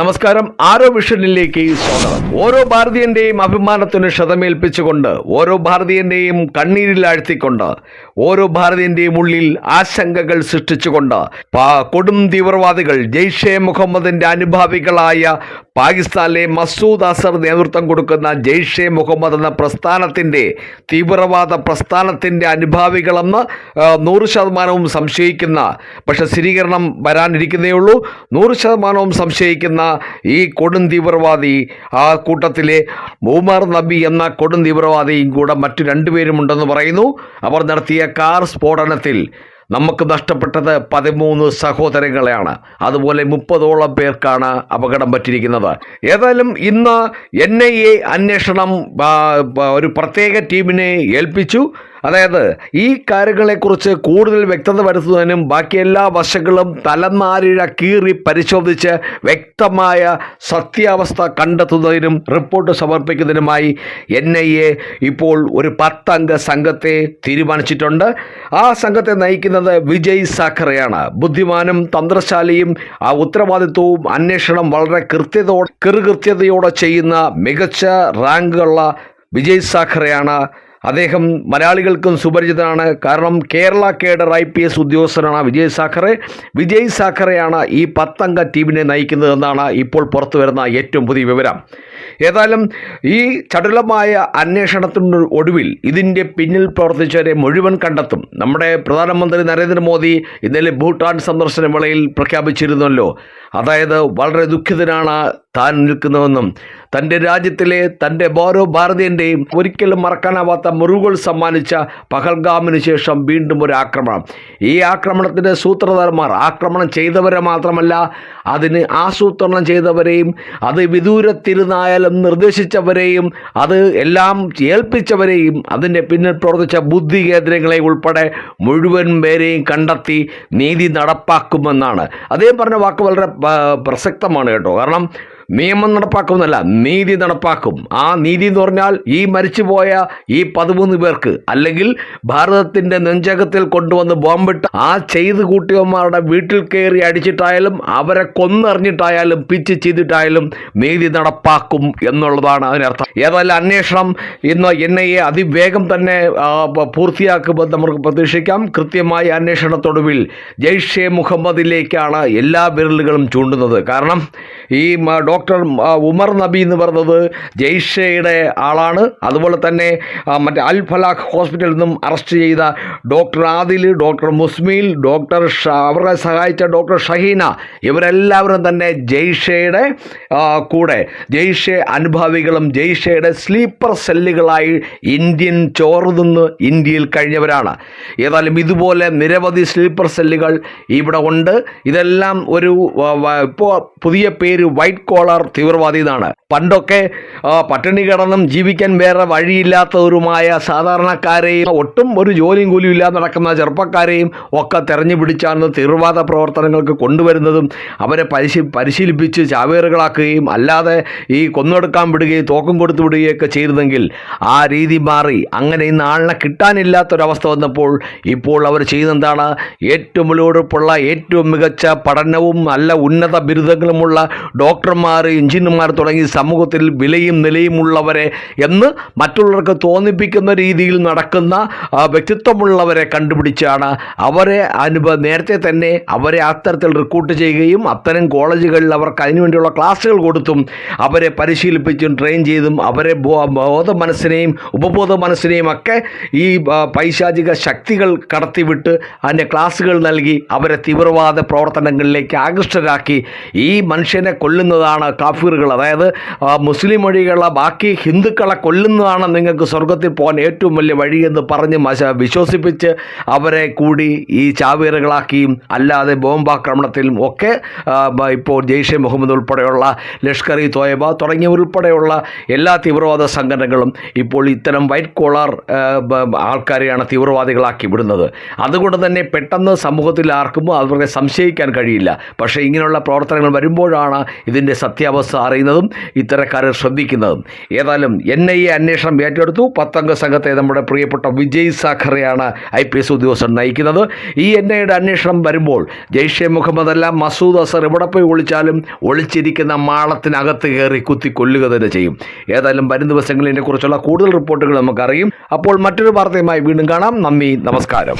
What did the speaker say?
നമസ്കാരം. ആരോ വിഷനിലേക്ക് സ്വാഗതം. ഓരോ ഭാരതീയന്റെയും അഭിമാനത്തിന് ക്ഷതമേൽപ്പിച്ചുകൊണ്ട് ഓരോ ഭാരതീയന്റെയും കണ്ണീരിൽ ആഴ്ത്തിക്കൊണ്ട് ഓരോ ഭാരതീയന്റെയും ഉള്ളിൽ ആശങ്കകൾ സൃഷ്ടിച്ചുകൊണ്ട് കൊടും തീവ്രവാദികൾ ജെയ്ഷെ മുഹമ്മദിന്റെ അനുഭാവികളായ പാകിസ്ഥാനിലെ മസൂദ് അസർ നേതൃത്വം കൊടുക്കുന്ന ജെയ്ഷെ മുഹമ്മദ് എന്ന പ്രസ്ഥാനത്തിന്റെ തീവ്രവാദ പ്രസ്ഥാനത്തിന്റെ അനുഭാവികളെന്ന് നൂറ് ശതമാനവും സംശയിക്കുന്ന പക്ഷെ സ്ഥിരീകരണം വരാനിരിക്കുന്നേ ഉള്ളൂ നൂറ് ശതമാനവും സംശയിക്കുന്ന ഈ കൊടും തീവ്രവാദി ആ കൂട്ടത്തിലെ മൂമർ നബി എന്ന കൊടും തീവ്രവാദിയും കൂടെ മറ്റു രണ്ടുപേരും ഉണ്ടെന്ന് പറയുന്നു. അവർ നടത്തിയ കാർ സ്ഫോടനത്തിൽ നമുക്ക് നഷ്ടപ്പെട്ടത് പതിമൂന്ന് സഹോദരങ്ങളെയാണ്. അതുപോലെ മുപ്പതോളം പേർക്കാണ് അപകടം പറ്റിയിരിക്കുന്നത്. ഏതായാലും ഇന്ന് എൻ ഐ എ അന്വേഷണം ഒരു പ്രത്യേക ടീമിനെ ഏൽപ്പിച്ചു. അതായത് ഈ കാര്യങ്ങളെക്കുറിച്ച് കൂടുതൽ വ്യക്തത വരുത്തുന്നതിനും ബാക്കി എല്ലാ വശങ്ങളും തലനാരിഴ കീറി പരിശോധിച്ച് വ്യക്തമായ സത്യാവസ്ഥ കണ്ടെത്തുന്നതിനും റിപ്പോർട്ട് സമർപ്പിക്കുന്നതിനുമായി എൻ ഐ എ ഇപ്പോൾ ഒരു പത്തംഗ സംഘത്തെ തീരുമാനിച്ചിട്ടുണ്ട്. ആ സംഘത്തെ നയിക്കുന്നത് വിജയ് സാഖറയാണ്. ബുദ്ധിമാനും തന്ത്രശാലിയും ആ ഉത്തരവാദിത്വവും അന്വേഷണം വളരെ കൃത്യതയോടെ കൃകൃത്യതയോടെ ചെയ്യുന്ന മികച്ച റാങ്കുള്ള വിജയ് സാഖറയാണ് അദ്ദേഹം മലയാളികൾക്കും സുപരിചിതനാണ്. കാരണം Kerala cadre I P S ഉദ്യോഗസ്ഥനാണ് വിജയ് സാഖറെ. വിജയ് സാഖറെയാണ് ഈ പത്തംഗ ടീമിനെ നയിക്കുന്നതെന്നാണ് ഇപ്പോൾ പുറത്തു വരുന്ന ഏറ്റവും പുതിയ വിവരം. ഏതായാലും ഈ ചടുലമായ അന്വേഷണത്തിന് ഒടുവിൽ ഇതിന്റെ പിന്നിൽ പ്രവർത്തിച്ചവരെ മുഴുവൻ കണ്ടെത്തും. നമ്മുടെ പ്രധാനമന്ത്രി നരേന്ദ്രമോദി ഇന്നലെ ഭൂട്ടാൻ സന്ദർശന വേളയിൽ പ്രഖ്യാപിച്ചിരുന്നല്ലോ. അതായത് വളരെ ദുഃഖിതനാണ് താൻ നിൽക്കുന്നതെന്നും തന്റെ രാജ്യത്തിലെ തന്റെ ഓരോ ഭാരതീയന്റെയും ഒരിക്കലും മറക്കാനാവാത്ത മുറിവുകൾ സമ്മാനിച്ച പഹൽഗാമിന് ശേഷം വീണ്ടും ഒരു ആക്രമണം. ഈ ആക്രമണത്തിന്റെ സൂത്രധാരന്മാർ ആക്രമണം ചെയ്തവരെ മാത്രമല്ല അതിന് ആസൂത്രണം ചെയ്തവരെയും അത് വിദൂരത്തിരുന്നായാലും നിർദ്ദേശിച്ചവരെയും അത് എല്ലാം ഏൽപ്പിച്ചവരെയും അതിന്റെ പിന്നിൽ പ്രവർത്തിച്ച ബുദ്ധി കേന്ദ്രങ്ങളെ ഉൾപ്പെടെ മുഴുവൻ പേരെയും കണ്ടെത്തി നീതി നടപ്പാക്കുമെന്നാണ്. അദ്ദേഹം പറഞ്ഞ വാക്ക് വളരെ പ്രസക്തമാണ് കേട്ടോ. കാരണം നിയമം നടപ്പാക്കുമെന്നല്ല നീതി നടപ്പാക്കും. ആ നീതി എന്ന് പറഞ്ഞാൽ ഈ മരിച്ചുപോയ ഈ പതിമൂന്ന് പേർക്ക് അല്ലെങ്കിൽ ഭാരതത്തിന്റെ നെഞ്ചകത്തിൽ കൊണ്ടുവന്ന് ബോംബിട്ട് ആ ചെയ്ത് കൂട്ടിയവന്മാരുടെ വീട്ടിൽ കയറി അടിച്ചിട്ടായാലും അവരെ കൊന്നറിഞ്ഞിട്ടായാലും പിച്ച് ചെയ്തിട്ടായാലും നീതി നടപ്പാക്കും എന്നുള്ളതാണ് അതിനർത്ഥം ഏതായാലും അന്വേഷണം ഇന്ന് എൻ ഐ എ അതിവേഗം തന്നെ പൂർത്തിയാക്കുമെന്ന് നമുക്ക് പ്രതീക്ഷിക്കാം. കൃത്യമായ അന്വേഷണത്തൊടുവിൽ ജെയ്ഷെ മുഹമ്മദിലേക്കാണ് എല്ലാ വിരലുകളും ചൂണ്ടുന്നത്. കാരണം ഈ മ- ഡോക്ടർ ഉമർ നബി എന്ന് പറഞ്ഞത് ജെയ്ഷയുടെ ആളാണ്. അതുപോലെ തന്നെ മറ്റേ അൽ ഫലാഖ് ഹോസ്പിറ്റലിൽ നിന്നും അറസ്റ്റ് ചെയ്ത doctor Adil doctor Muzammil doctor അവരെ സഹായിച്ച ഡോക്ടർ ഷഹീന ഇവരെല്ലാവരും തന്നെ ജെയ്ഷയുടെ കൂടെ. ജെയ്ഷെ അനുഭാവികളും ജെയ്ഷയുടെ സ്ലീപ്പർ സെല്ലുകളായി ഇന്ത്യൻ ചോറ് നിന്ന് ഇന്ത്യയിൽ കഴിഞ്ഞവരാണ്. ഏതായാലും ഇതുപോലെ നിരവധി സ്ലീപ്പർ സെല്ലുകൾ ഇവിടെ ഉണ്ട്. ഇതെല്ലാം ഒരു ഇപ്പോൾ പുതിയ പേര് വൈറ്റ് കോളർ തീവ്രവാദി എന്നാണ് പണ്ടൊക്കെ പട്ടിണി കിടന്നും ജീവിക്കാൻ വേറെ വഴിയില്ലാത്തവരുമായ സാധാരണക്കാരെയും ഒട്ടും ഒരു ജോലിയും കൂലിയും ഇല്ലാതെ നടക്കുന്ന ചെറുപ്പക്കാരെയും ഒക്കെ തെരഞ്ഞു പിടിച്ചാണ് തീവ്രവാദ പ്രവർത്തനങ്ങൾക്ക് കൊണ്ടുവരുന്നതും അവരെ പരിശീ പരിശീലിപ്പിച്ച് ചാവേറുകളാക്കുകയും അല്ലാതെ ഈ കൊന്നെടുക്കാൻ വിടുകയും തോക്കും കൊടുത്തു വിടുകയൊക്കെ ചെയ്തതെങ്കിൽ ആ രീതി മാറി. അങ്ങനെ ഇന്ന് ആളിനെ കിട്ടാനില്ലാത്തൊരവസ്ഥ വന്നപ്പോൾ ഇപ്പോൾ അവർ ചെയ്യുന്നതെന്താണ്? ഏറ്റവും ഒളിവെടുപ്പുള്ള ഏറ്റവും മികച്ച പഠനവും നല്ല ഉന്നത ബിരുദങ്ങളുമുള്ള ഡോക്ടർമാർ എഞ്ചിനീയർമാർ തുടങ്ങി സമൂഹത്തിൽ വിലയും നിലയുമുള്ളവരെ എന്ന് മറ്റുള്ളവർക്ക് തോന്നിപ്പിക്കുന്ന രീതിയിൽ നടക്കുന്ന വ്യക്തിത്വമുള്ളവരെ കണ്ടുപിടിച്ചാണ് അവരെ അനുഭ നേരത്തെ തന്നെ അവരെ അത്തരത്തിൽ റിക്രൂട്ട് ചെയ്യുകയും അത്തരം കോളേജുകളിൽ അവർക്ക് അതിനുവേണ്ടിയുള്ള ക്ലാസ്സുകൾ കൊടുത്തും അവരെ പരിശീലിപ്പിച്ചും ട്രെയിൻ ചെയ്തും അവരെ ബോധ മനസ്സിനെയും ഉപബോധ മനസ്സിനെയും ഒക്കെ ഈ പൈശാചിക ശക്തികൾ കടത്തിവിട്ട് അതിന്റെ ക്ലാസ്സുകൾ നൽകി അവരെ തീവ്രവാദ പ്രവർത്തനങ്ങളിലേക്ക് ആകൃഷ്ടരാക്കി ഈ മനുഷ്യനെ കൊല്ലുന്നതാണ് കാഫിറുകൾ. അതായത് മുസ്ലിം വഴികളെ ബാക്കി ഹിന്ദുക്കളെ കൊല്ലുന്നതാണ് നിങ്ങൾക്ക് സ്വർഗത്തിൽ പോകാൻ ഏറ്റവും വലിയ വഴിയെന്ന് പറഞ്ഞ് മശ വിശ്വസിപ്പിച്ച് അവരെ കൂടി ഈ ചാവേറുകളാക്കിയും അല്ലാതെ ബോംബാക്രമണത്തിലും ഒക്കെ ഇപ്പോൾ ജെയ്ഷെ മുഹമ്മദ് ഉൾപ്പെടെയുള്ള ലഷ്കർ ഇ തോയബ തുടങ്ങിയവരുൾപ്പെടെയുള്ള എല്ലാ തീവ്രവാദ സംഘടനകളും ഇപ്പോൾ ഇത്തരം വൈറ്റ് കോളർ ആൾക്കാരെയാണ് തീവ്രവാദികളാക്കി വിടുന്നത്. അതുകൊണ്ട് തന്നെ പെട്ടെന്ന് സമൂഹത്തിൽ ആർക്കും അവരെ സംശയിക്കാൻ കഴിയില്ല. പക്ഷേ ഇങ്ങനെയുള്ള പ്രവർത്തനങ്ങൾ വരുമ്പോഴാണ് ഇതിന്റെ സത്യാവസ്ഥ അറിയുന്നതും ഇത്തരക്കാരെ ശ്രദ്ധിക്കുന്നതും. ഏതായാലും എൻ ഐ എ അന്വേഷണം ഏറ്റെടുത്തു. പത്തംഗ സംഘത്തെ നമ്മുടെ പ്രിയപ്പെട്ട വിജയ് സാഖറെയാണ് ഐ പി എസ് ഉദ്യോഗസ്ഥൻ നയിക്കുന്നത്. ഈ എൻ ഐയുടെ അന്വേഷണം വരുമ്പോൾ ജെയ്ഷെ മുഹമ്മദ് അല്ല മസൂദ് അസർ എവിടെ പോയി ഒളിച്ചാലും ഒളിച്ചിരിക്കുന്ന മാളത്തിനകത്ത് കയറി കുത്തി കൊല്ലുക തന്നെ ചെയ്യും. ഏതായാലും വരും ദിവസങ്ങളിൽ ഇതിനെക്കുറിച്ചുള്ള കൂടുതൽ റിപ്പോർട്ടുകൾ നമുക്കറിയും. അപ്പോൾ മറ്റൊരു വാർത്തയുമായി വീണ്ടും കാണാം. നന്ദി നമസ്കാരം.